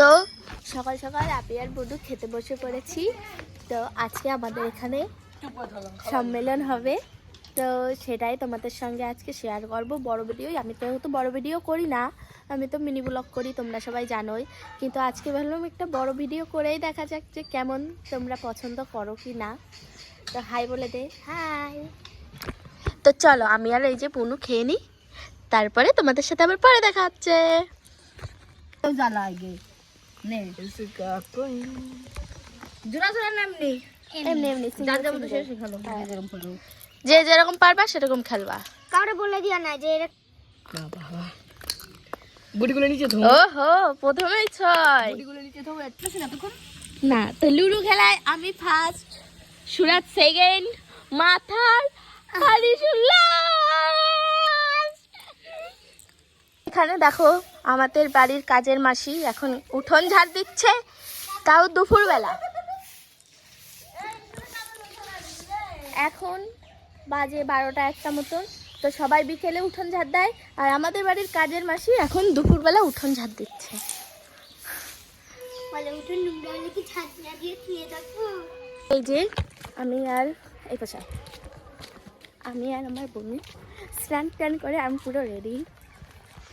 তো সকাল সকাল আপি আর বধু খেতে বসে পড়েছি। তো আজকে আমাদের এখানে সম্মেলন হবে। তো সেটাই তোমাদের সঙ্গে আজকে শেয়ার করব। বড় ভিডিও আমি তো তো বড় ভিডিও করি না আমি তো মিনি ব্লগ করি তোমরা সবাই জানোই। কিন্তু আজকে ভাবলাম একটা বড় ভিডিও করেই দেখা যাক যে কেমন তোমরা পছন্দ করো কি না। তো হাই বলে দে। হাই তো চলো আমি আর এই যে পুনু খেয়ে নিই তারপরে তোমাদের সাথে আবার পরে দেখা হচ্ছে। জ্বালা আগে। নে। জোড়া জোড়া নাম নেই এমনি এমনি যার যেমন single। শেখালো যেরকম করো যে যেরকম পারবা সেরকম খেলবা। কাউরে বলে দিয়া না যে এরা বাবা। গুটিগুলো নিচে ধো ওহো প্রথমেই ছয়। গুটিগুলো নিচে ধো এত না তখন না তো লুডো খেলায় আমি ফার্স্ট সুরাত সেকেন্ড মাথার খালি এখানে দেখো আমাদের বাড়ির কাজের মাসি এখন উঠোন ঝাড় দিচ্ছে তাও দুপুরবেলা। এখন বাজে বারোটা একটা মতন তো সবাই বিকেলে উঠোন ঝাড় দেয় আর আমাদের বাড়ির কাজের মাসি এখন দুপুরবেলা উঠোন ঝাড় দিচ্ছে। এই যে আমি আর এই পোশাক আমি আর আমার বমি স্নান টান করে আমি পুরো রেডি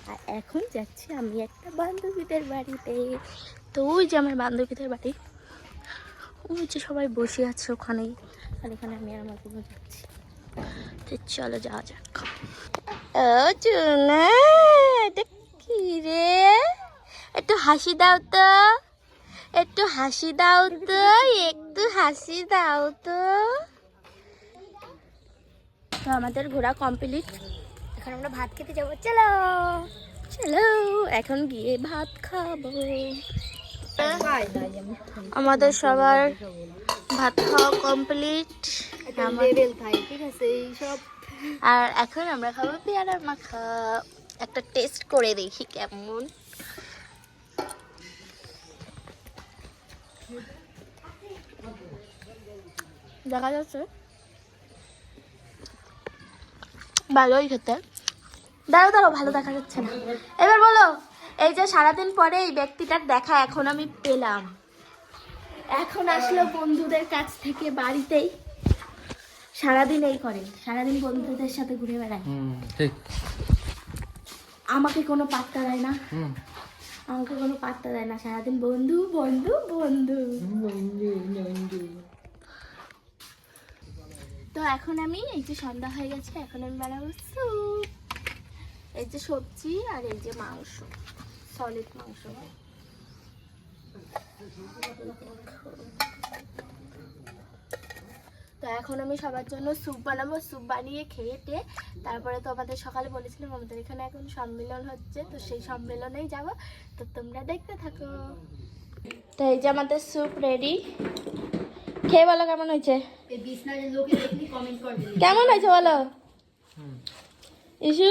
আর এখন যাচ্ছি আমি একটা বান্ধবীদের বাড়িতে। তো ওই যে আমার বান্ধবীদের বাড়ি। ওই যে সবাই বসে আছে ওখানেই আর এখানে আমি আর আমার বোন যাচ্ছি। তো চলো যাওয়া যাক। এটা কি রে? একটু হাসি দাও তো। একটু হাসি দাও তো, একটু হাসি দাও তো। তো আমাদের ঘোরা কমপ্লিট এখন আমরা ভাত খেতে যাব। চলো। চলো এখন গিয়ে ভাত খাব। আমাদের সবার ভাত খাওয়া কমপ্লিট লেভেল ঠিক আছে এই সব। আর এখন আমরা খাব পেয়ারার মাখা। একটা টেস্ট করে দেখি কেমন। দেখা যাচ্ছে। ভালোই খেতে দাঁড়ো দাঁড়ো ভালো দেখা যাচ্ছে না। এবার বলো এই যে সারাদিন পরে এই ব্যক্তিটার দেখা এখন আমি পেলাম। এখন আসলো বন্ধুদের কাছ থেকে বাড়িতেই। সারাদিন এই করে সারাদিন বন্ধুদের সাথে ঘুরে বেড়ায়। ঠিক। আমাকে কোনো পাত্তা দেয় না। আমাকে কোনো পাত্তা দেয় না। সারাদিন বন্ধু। বন্ধু বন্ধু। তো এখন আমি এই যে সন্ধ্যা হয়ে গেছে, এখন আমি বানাবো স্যুপ এই যে সবজি আর এই যে মাংস সলিড মাংস। তো এখন আমি সবার জন্য স্যুপ বানাবো স্যুপ বানিয়ে খেয়ে টেয়ে তারপরে তো আমাদের সকালে বলেছিলাম, আমাদের এখানে এখন সম্মেলন হচ্ছে, তো সেই সম্মেলনেই যাব। তো তোমরা দেখতে থাকো। তো এই যে আমাদের স্যুপ রেডি খেয়ে বলো কেমন হয়েছে? এই বিছনার লোকে দেখলি কমেন্ট করে দিলি। কেমন হয়েছে বলো? ইসু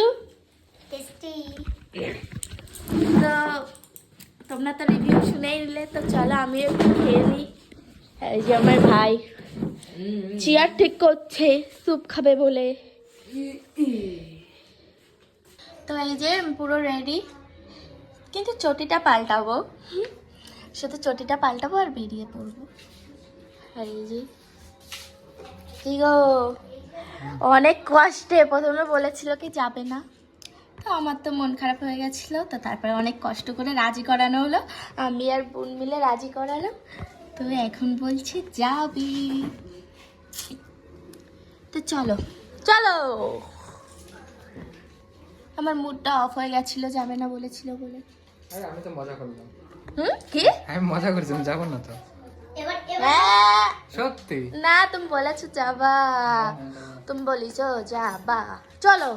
তো তোমরা তো রিভিউ শুনেই নিলে তো চলো আমি একটু খেয়ে নিই। এই যে আমার ভাই। চেয়ার ঠিক করছে স্যুপ খাবে বলে। তো এই যে পুরো রেডি কিন্তু চটিটা পাল্টাবো। শুধু চটিটা পাল্টাবো আর বেরিয়ে পড়ব। আর এই যে কি গো? অনেক কষ্টে। প্রথমে বলেছিল কি যাবে না। তো আমার তো মন খারাপ হয়ে গেছিল। তো তারপরে অনেক কষ্ট করে রাজি করানো হলো। আমি আর বোন মিলে রাজি করালাম। তো এখন বলছে যাবি। তো চলো। চলো! আমার মুডটা অফ হয়ে গেছিল যাবে না বলেছিল বলে। আমি তো মজা করলাম। হুম? কি? আমি মজা করছিলাম যাব না তো। এবার। হ্যাঁ, সত্যি? না তুমি বলেছ যাবা। তুমি বলিছো যাবা। চলো।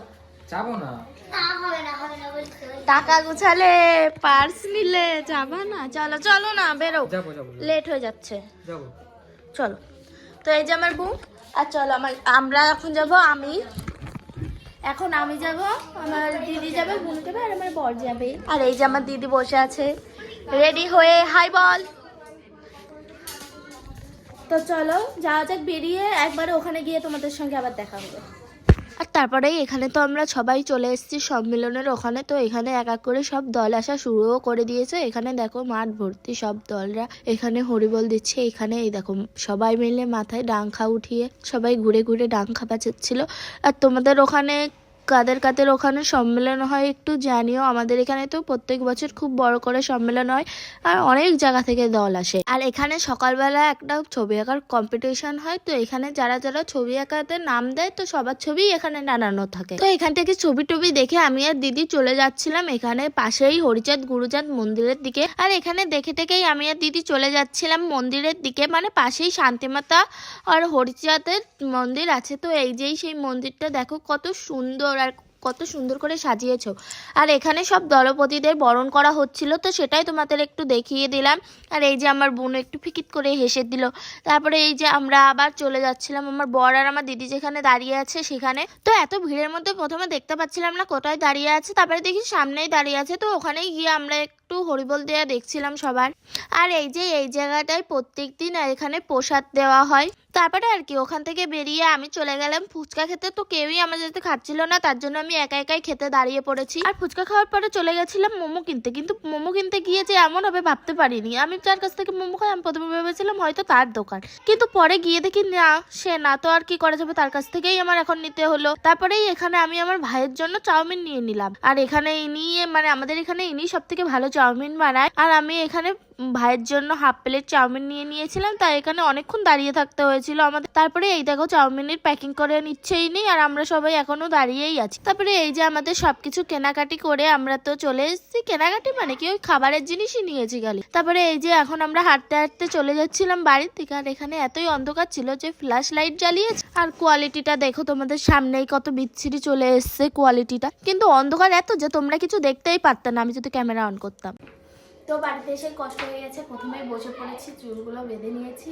যাব না। না হবে না হবে না বলছো টাকা গুছালে পার্স নিলে যাবা না? চলো চলো না বেরো। যাব যাব লেট হয়ে যাচ্ছে। চলো। তো এই যে আমার বউ আর চলো আমার আমরা এখন যাব আমি। এখন আমি যাব আমার দিদি যাবে বোন যাবে আর আমার বর যাবে। আর এই যে আমার দিদি বসে আছে। রেডি হয়ে হাই বল তো চলো, যাওয়া যাক, বেরিয়ে একবার ওখানে গিয়ে তোমাদের সঙ্গে আবার দেখা হবে। আর তারপরে এখানে তো আমরা সবাই চলে এসেছি সম্মেলনের ওখানে, তো এখানে এক এক করে সব দল আসা শুরুও করে দিয়েছে। এখানে দেখো মাঠ ভর্তি সব দলরা, এখানে হরিবল দিচ্ছে, এখানে এই দেখো সবাই মিলে মাথায় ডাংখা উঠিয়ে সবাই ঘুরে ঘুরে ডাংখা বাজাচ্ছিল। আর তোমাদের ওখানে কাদের কাদের ওখানে সম্মেলন হয় একটু জানিও। আমাদের এখানে তো প্রত্যেক বছর খুব বড় করে সম্মেলন হয় আর অনেক জায়গা থেকে দল আসে। আর এখানে সকালবেলা একটা ছবি আঁকার কম্পিটিশন হয়, তো এখানে যারা যারা ছবি আঁকাতে নাম দেয়, তো সবার ছবি এখানে নানানো থাকে। তো এখান থেকে ছবি টবি দেখে আমি আর দিদি চলে যাচ্ছিলাম এখানে পাশেই হরিচাঁদ গুরুচাঁদ মন্দিরের দিকে। আর এখানে দেখে থেকেই আমি আর দিদি চলে যাচ্ছিলাম মন্দিরের দিকে মানে পাশেই শান্তিমাতা আর হরিচাঁদের মন্দির আছে। তো এই যেই সেই মন্দিরটা দেখো কত সুন্দর আর কত সুন্দর করে সাজিয়েছো। আর এখানে সব দলপতিদের বরণ করা হচ্ছিল, তো সেটাই তোমাদের একটু দেখিয়ে দিলাম। আর এই যে আমার বোন একটু ফিকিত করে হেসে দিল। তারপরে এই যে আমরা আবার চলে যাচ্ছিলাম আমার বর আর আমার দিদি যেখানে দাঁড়িয়ে আছে সেখানে। তো এত ভিড়ের মধ্যে প্রথমে দেখতে পাচ্ছিলাম না কোথায় দাঁড়িয়ে আছে, তারপরে দেখি সামনেই দাঁড়িয়ে আছে, তো ওখানেই গিয়ে আমরা একটু হরিবল দেওয়া দেখছিলাম সবার। আর এই যে এই জায়গাটায় প্রত্যেক দিন এখানে প্রসাদ দেওয়া হয়। তারপরে আর কি, ওখান থেকে বেরিয়ে আমি চলে গেলাম। ফুচকা খেতে তো কেউই আমার সাথে খাচ্ছিল না, তার জন্য আমি একা একাই খেতে দাঁড়িয়ে পড়েছি। আর ফুচকা খাওয়ার পরে চলে গেছিলাম মোমো কিনতে। কিন্তু মোমো কিনতে গিয়ে যে এমন হবে ভাবতে পারিনি। আমি যার কাছ থেকে মোমো খাই, আমি প্রথমে ভেবেছিলাম হয়তো তার দোকান। কিন্তু পরে গিয়ে দেখি না, সে না তো আর কি করা যাবে, তার কাছ থেকেই আমার এখন নিতে হলো। তারপরেই এখানে আমি আমার ভাইয়ের জন্য চাউমিন নিয়ে নিলাম। আর এখানে ইনি মানে আমাদের এখানে ইনি সব থেকে ভালো চাউমিন বানাই। আর আমি এখানে ভাইয়ের জন্য হাফ প্লেট চাউমিন নিয়ে নিয়েছিলাম, তাই এখানে অনেকক্ষণ দাঁড়িয়ে থাকতে হয়েছিল আমাদের। তারপরে এই দেখো চাউমিনের প্যাকিং করে নিচ্ছেই নেই, আর আমরা সবাই এখনও দাঁড়িয়েই আছি। তারপরে এই যে আমাদের সবকিছু কেনাকাটি করে আমরা তো চলে এসেছি। কেনাকাটি মানে কি? ওই খাবারের জিনিসই নিয়েছি খালি। তারপরে এই যে এখন আমরা হাঁটতে হাঁটতে চলে যাচ্ছিলাম বাড়ির থেকে আর এখানে এতই অন্ধকার ছিল যে ফ্ল্যাশ লাইট জ্বালিয়েছে। আর কোয়ালিটিটা দেখো তোমাদের সামনেই কত বিচ্ছিরি চলে এসছে কোয়ালিটিটা কিন্তু অন্ধকার এত যে তোমরা কিছু দেখতেই পারতে না, আমি যদি ক্যামেরা অন করতাম। তো বাড়িতে এসে কষ্ট হয়ে গেছে। প্রথমেই বসে পড়েছি, চুলগুলো বেঁধে নিয়েছি।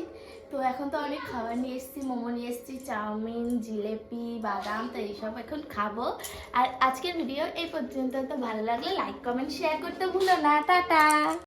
তো এখন তো অনেক খাবার নিয়ে এসেছি, মোমো নিয়ে এসেছি, চাউমিন, জিলেপি, বাদাম, তো এইসব এখন খাব। আর আজকের ভিডিও এই পর্যন্ত। তো ভালো লাগলে লাইক কমেন্ট শেয়ার করতে ভুলো না। টাটা!